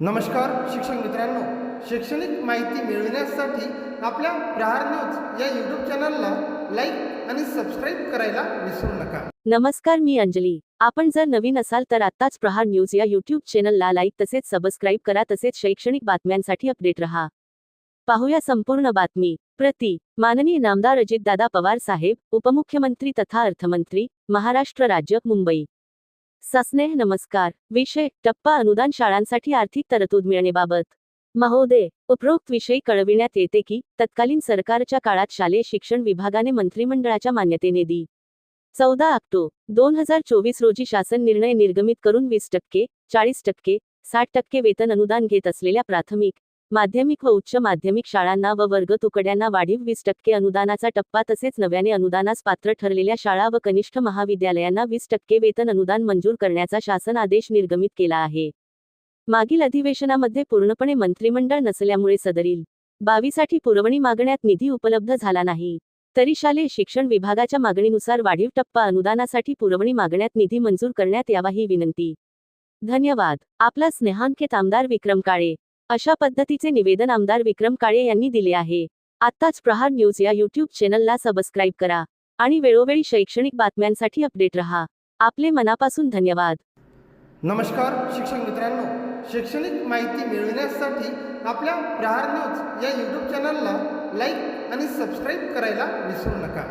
नमस्कार शिक्षक मित्रांनो. शैक्षणिक माहिती मिळविण्यासाठी आपल्या प्रहार न्यूज या यूट्यूब चॅनलला लाईक आणि सबस्क्राईब करायला विसरू नका. नमस्कार मी अंजली. आपण जर नवीन असाल तर आत्ताच प्रहार न्यूज या युट्यूब चॅनलला लाईक तसेच सबस्क्राईब करा तसेच शैक्षणिक बातम्यांसाठी अपडेट रहा. पाहूया संपूर्ण बातमी. प्रति माननीय नामदार अजितदादा पवार साहेब उपमुख्यमंत्री तथा अर्थमंत्री महाराष्ट्र राज्य मुंबई. सस्नेह नमस्कार. विषय टप्पा अनुदान शाळांसाठी आर्थिक तरतूद मिळण्याबाबत. महोदय उपरोक्त विषयी कळविण्यात येते की तत्कालीन सरकारच्या काळात शालेय शिक्षण विभागाने मंत्रिमंडळाच्या मान्यतेने दि. चौदा ऑक्टो दोन हजार चोवीस रोजी शासन निर्णय निर्गमित करून वीस टक्के चाळीस टक्के साठ टक्के वेतन अनुदान घेत असलेल्या प्राथमिक माध्यमिक व उच्च माध्यमिक शाळांना व वर्ग तुकड्यांना वाढीव वीस टक्के अनुदानाचा टप्पा तसेच नव्याने अनुदानास पात्र ठरलेल्या शाळा व कनिष्ठ महाविद्यालयांना वीस टक्के वेतन अनुदान मंजूर करण्याचा शासन आदेश निर्गमित केला आहे. मागील अधिवेशनामध्ये पूर्णपणे मंत्रिमंडळ नसल्यामुळे सदरील बावीसाठी पुरवणी मागण्यात निधी उपलब्ध झाला नाही. तरी शालेय शिक्षण विभागाच्या मागणीनुसार वाढीव टप्पा अनुदानासाठी पुरवणी मागण्यात निधी मंजूर करण्यात यावा ही विनंती. धन्यवाद. आपला स्नेहांकित आमदार विक्रम काळे. अशा पद्धतीचे निवेदन आमदार विक्रम काळे यांनी दिले आहे. आत्ताच प्रहार न्यूज या यूट्यूब चॅनलला सबस्क्राईब करा आणि वेळोवेळी शैक्षणिक बातम्यांसाठी अपडेट रहा. आपले मनापासून धन्यवाद. नमस्कार शिक्षक मित्रांनो. शैक्षणिक माहिती मिळविण्यासाठी आपल्या प्रहार न्यूज या यूट्यूब चॅनलला लाईक आणि सबस्क्राईब करायला विसरू नका.